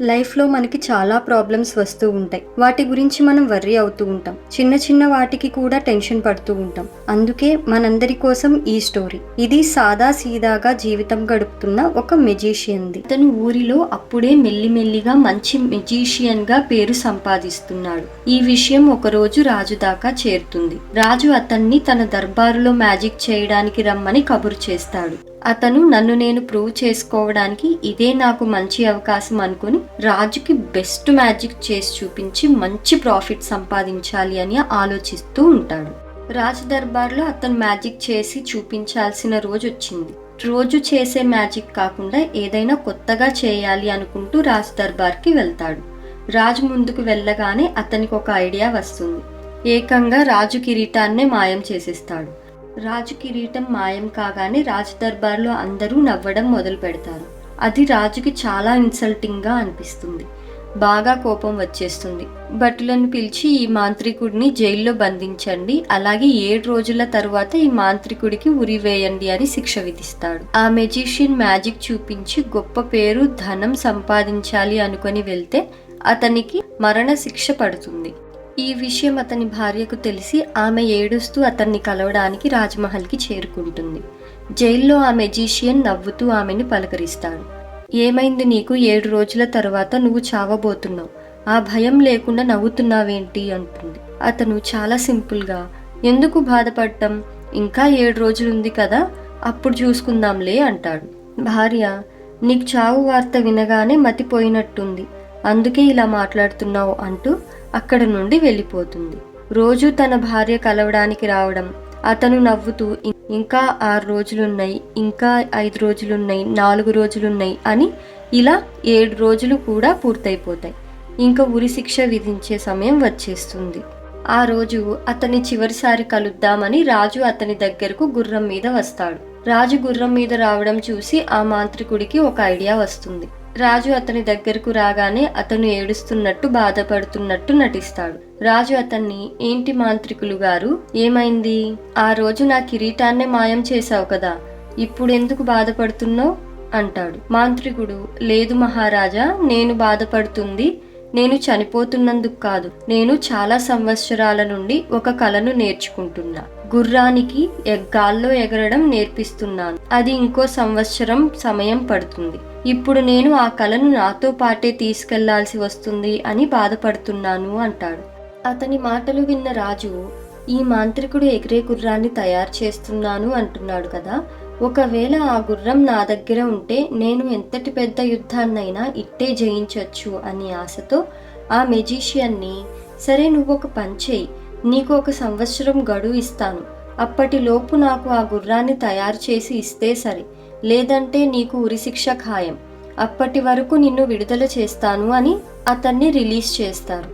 లైఫ్లో మనకి చాలా ప్రాబ్లమ్స్ వస్తూ ఉంటాయి. వాటి గురించి మనం వర్రీ అవుతూ ఉంటాం. చిన్న చిన్న వాటికి కూడా టెన్షన్ పడుతూ ఉంటాం. అందుకే మనందరి కోసం ఈ స్టోరీ. ఇది సాదా సీదాగా జీవితం గడుపుతున్న ఒక మెజీషియన్ది. అతను ఊరిలో అప్పుడే మెల్లిమెల్లిగా మంచి మెజీషియన్గా పేరు సంపాదిస్తున్నాడు. ఈ విషయం ఒకరోజు రాజు దాకా చేరుతుంది. రాజు అతన్ని తన దర్బారులో మ్యాజిక్ చేయడానికి రమ్మని కబురు చేస్తాడు. అతను నన్ను నేను ప్రూవ్ చేసుకోవడానికి ఇదే నాకు మంచి అవకాశం అనుకుని రాజుకి బెస్ట్ మ్యాజిక్ చేసి చూపించి మంచి ప్రాఫిట్ సంపాదించాలి అని ఆలోచిస్తూ ఉంటాడు. రాజు దర్బార్లో అతను మ్యాజిక్ చేసి చూపించాల్సిన రోజు వచ్చింది. రోజు చేసే మ్యాజిక్ కాకుండా ఏదైనా కొత్తగా చేయాలి అనుకుంటూ రాజు దర్బార్కి వెళ్తాడు. రాజు ముందుకు వెళ్ళగానే అతనికి ఒక ఐడియా వస్తుంది. ఏకంగా రాజు కిరీటాన్నే మాయం చేసేస్తాడు. రాజు కిరీటం మాయం కాగానే రాజు దర్బార్లో అందరూ నవ్వడం మొదలు పెడతారు. అది రాజుకి చాలా ఇన్సల్టింగ్గా అనిపిస్తుంది. బాగా కోపం వచ్చేస్తుంది. భటులను పిలిచి ఈ మాంత్రికుడిని జైల్లో బంధించండి. అలాగే ఏడు రోజుల తరువాత ఈ మాంత్రికుడికి ఉరి వేయండి అని శిక్ష విధిస్తాడు. ఆ మెజిషియన్ మ్యాజిక్ చూపించి గొప్ప పేరు ధనం సంపాదించాలి అనుకొని వెళ్తే అతనికి మరణ శిక్ష పడుతుంది. ఈ విషయం అతని భార్యకు తెలిసి ఆమె ఏడుస్తూ అతన్ని కలవడానికి రాజ్మహల్కి చేరుకుంటుంది. జైల్లో ఆ మెజీషియన్ నవ్వుతూ ఆమెని పలకరిస్తాడు. ఏమైంది నీకు? ఏడు రోజుల తర్వాత నువ్వు చావబోతున్నావు. ఆ భయం లేకుండా నవ్వుతున్నావేంటి? అంటుంది. అతను చాలా సింపుల్గా ఎందుకు బాధపడటం ఇంకా ఏడు రోజులుంది కదా అప్పుడు చూసుకుందాంలే అంటాడు. భార్య నీకు చావు వార్త వినగానే మతిపోయినట్టుంది. అందుకే ఇలా మాట్లాడుతున్నావు అంటూ అక్కడ నుండి వెళ్ళిపోతుంది. రోజు తన భార్య కలవడానికి రావడం అతను నవ్వుతూ ఇంకా ఆరు రోజులున్నాయి ఇంకా ఐదు రోజులున్నాయి నాలుగు రోజులున్నాయి అని ఇలా ఏడు రోజులు కూడా పూర్తయిపోతాయి. ఇంకా ఉరి శిక్ష విధించే సమయం వచ్చేస్తుంది. ఆ రోజు అతని చివరిసారి కలుద్దామని రాజు అతని దగ్గరకు గుర్రం మీద వస్తాడు. రాజు గుర్రం మీద రావడం చూసి ఆ మాంత్రికుడికి ఒక ఐడియా వస్తుంది. రాజు అతని దగ్గరకు రాగానే అతను ఏడుస్తున్నట్టు బాధపడుతున్నట్టు నటిస్తాడు. రాజు అతన్ని ఏంటి మాంత్రికులు గారు ఏమైంది? ఆ రోజు నా కిరీటాన్నే మాయం చేశావు కదా ఇప్పుడెందుకు బాధపడుతున్నావు? అంటాడు. మాంత్రికుడు లేదు మహారాజా నేను బాధపడుతుంది నేను చనిపోతున్నందుకు కాదు. నేను చాలా సంవత్సరాల నుండి ఒక కళను నేర్చుకుంటున్నా. గుర్రానికి ఎగ్గాల్లో గాల్లో ఎగరడం నేర్పిస్తున్నాను. అది ఇంకో సంవత్సరం సమయం పడుతుంది. ఇప్పుడు నేను ఆ కళను నాతో పాటే తీసుకెళ్ళాల్సి వస్తుంది అని బాధపడుతున్నాను అంటాడు. అతని మాటలు విన్న రాజు ఈ మాంత్రికుడు ఎగిరే గుర్రాన్ని తయారు చేస్తున్నాను అంటున్నాడు కదా. ఒకవేళ ఆ గుర్రం నా దగ్గర ఉంటే నేను ఎంతటి పెద్ద యుద్ధాన్నైనా ఇట్టే జయించవచ్చు అని ఆశతో ఆ మెజీషియన్ని సరే నువ్వు ఒక పంచేయి నీకు ఒక సంవత్సరం గడువు ఇస్తాను. అప్పటిలోపు నాకు ఆ గుర్రాన్ని తయారు చేసి ఇస్తే సరే లేదంటే నీకు ఉరిశిక్ష ఖాయం. అప్పటి వరకు నిన్ను విడుదల చేస్తాను అని అతన్ని రిలీజ్ చేస్తారు.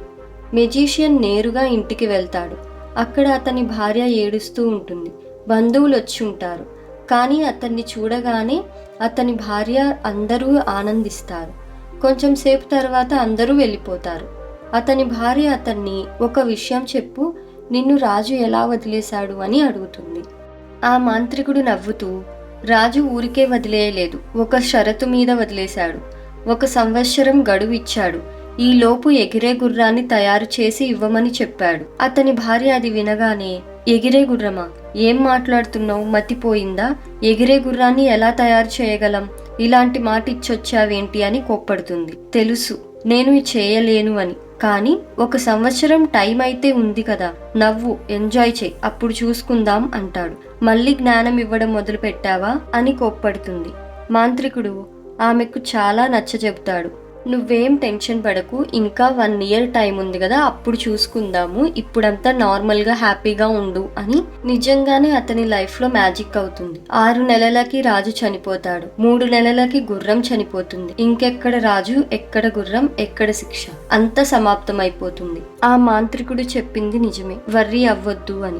మెజీషియన్ నేరుగా ఇంటికి వెళ్తాడు. అక్కడ అతని భార్య ఏడుస్తూ ఉంటుంది. బంధువులు వచ్చి ఉంటారు కానీ అతన్ని చూడగానే అతని భార్య అందరూ ఆనందిస్తారు. కొంచెం సేపు తర్వాత అందరూ వెళ్ళిపోతారు. అతని భార్య అతన్ని ఒక విషయం చెప్పు నిన్ను రాజు ఎలా వదిలేశాడు అని అడుగుతుంది. ఆ మాంత్రికుడు నవ్వుతూ రాజు ఊరికే వదిలేయలేదు. ఒక షరతు మీద వదిలేశాడు. ఒక సంవత్సరం గడువు ఇచ్చాడు. ఈలోపు ఎగిరే గుర్రాన్ని తయారు చేసి ఇవ్వమని చెప్పాడు. అతని భార్య అది వినగానే ఎగిరే గుర్రమా? ఏం మాట్లాడుతున్నావు? మతిపోయిందా? ఎగిరే గుర్రాన్ని ఎలా తయారు చేయగలం? ఇలాంటి మాట ఇచ్చొచ్చావేంటి అని కోప్పడుతుంది. తెలుసు. నేను చేయలేను అని. కానీ ఒక సంవత్సరం టైం అయితే ఉంది కదా. నవ్వు ఎంజాయ్ చేయి. అప్పుడు చూసుకుందాం అంటాడు. మళ్ళీ జ్ఞానం ఇవ్వడం మొదలు పెట్టావా అని కోప్పడుతుంది. మాంత్రికుడు ఆమెకు చాలా నచ్చ చెబుతాడు నువ్వేం టెన్షన్ పడకు. ఇంకా వన్ ఇయర్ టైం ఉంది కదా అప్పుడు చూసుకుందాము. ఇప్పుడంతా నార్మల్గా హ్యాపీగా ఉండు అని నిజంగానే అతని లైఫ్లో మ్యాజిక్ అవుతుంది. ఆరు నెలలకి రాజు చనిపోతాడు. మూడు నెలలకి గుర్రం చనిపోతుంది. ఇంకెక్కడ రాజు ఎక్కడ గుర్రం ఎక్కడ శిక్ష? అంత సమాప్తం అయిపోతుంది ఆ మాంత్రికుడు చెప్పింది నిజమే. వర్రీ అవ్వద్దు అని.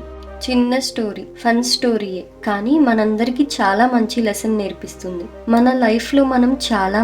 చిన్న స్టోరీ ఫన్ స్టోరీయే. కానీ మనందరికీ చాలా మంచి లెసన్ నేర్పిస్తుంది. మన లైఫ్లో మనం చాలా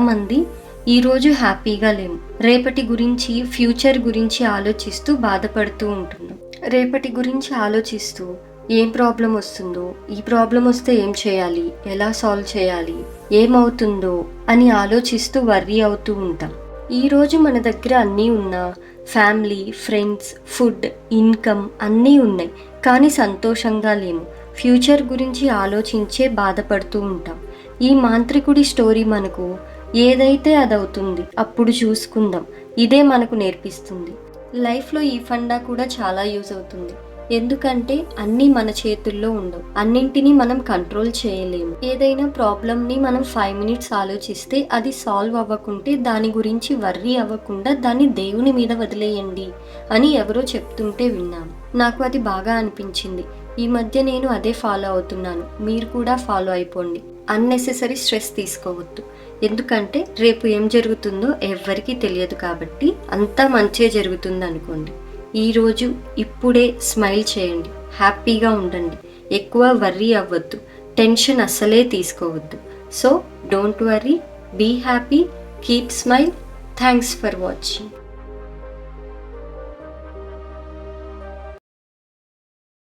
ఈరోజు హ్యాపీగా లేము. రేపటి గురించి ఫ్యూచర్ గురించి ఆలోచిస్తూ బాధపడుతూ ఉంటున్నాం. రేపటి గురించి ఆలోచిస్తూ ఏం ప్రాబ్లం వస్తుందో ఈ ప్రాబ్లం వస్తే ఏం చేయాలి ఎలా సాల్వ్ చేయాలి ఏమవుతుందో అని ఆలోచిస్తూ వర్రీ అవుతూ ఉంటాం. ఈరోజు మన దగ్గర అన్నీ ఉన్నా ఫ్యామిలీ ఫ్రెండ్స్ ఫుడ్ ఇన్కమ్ అన్నీ ఉన్నాయి. కానీ సంతోషంగా లేము. ఫ్యూచర్ గురించి ఆలోచించే బాధపడుతూ ఉంటాం. ఈ మాంత్రికుడి స్టోరీ మనకు ఏదైతే అదవుతుంది అప్పుడు చూసుకుందాం. ఇదే మనకు నేర్పిస్తుంది. లైఫ్లో ఈ ఫండా కూడా చాలా యూజ్ అవుతుంది. ఎందుకంటే అన్నీ మన చేతుల్లో ఉండవు. అన్నింటినీ మనం కంట్రోల్ చేయలేము. ఏదైనా ప్రాబ్లమ్ని మనం ఫైవ్ మినిట్స్ ఆలోచిస్తే అది సాల్వ్ అవ్వకుంటే దాని గురించి వర్రీ అవ్వకుండా దాన్ని దేవుని మీద వదిలేయండి అని ఎవరో చెప్తుంటే విన్నాను నాకు అది బాగా అనిపించింది. ఈ మధ్య నేను అదే ఫాలో అవుతున్నాను. మీరు కూడా ఫాలో అయిపోండి. అన్నెసెసరీ స్ట్రెస్ తీసుకోవద్దు. ఎందుకంటే రేపు ఏం జరుగుతుందో ఎవ్వరికీ తెలియదు కాబట్టి అంతా మంచే జరుగుతుంది అనుకోండి. ఈరోజు ఇప్పుడే స్మైల్ చేయండి. హ్యాపీగా ఉండండి. ఎక్కువ వర్రీ అవ్వద్దు. టెన్షన్ అస్సలే తీసుకోవద్దు. So don't worry be happy. Keep smile. Thanks for watching.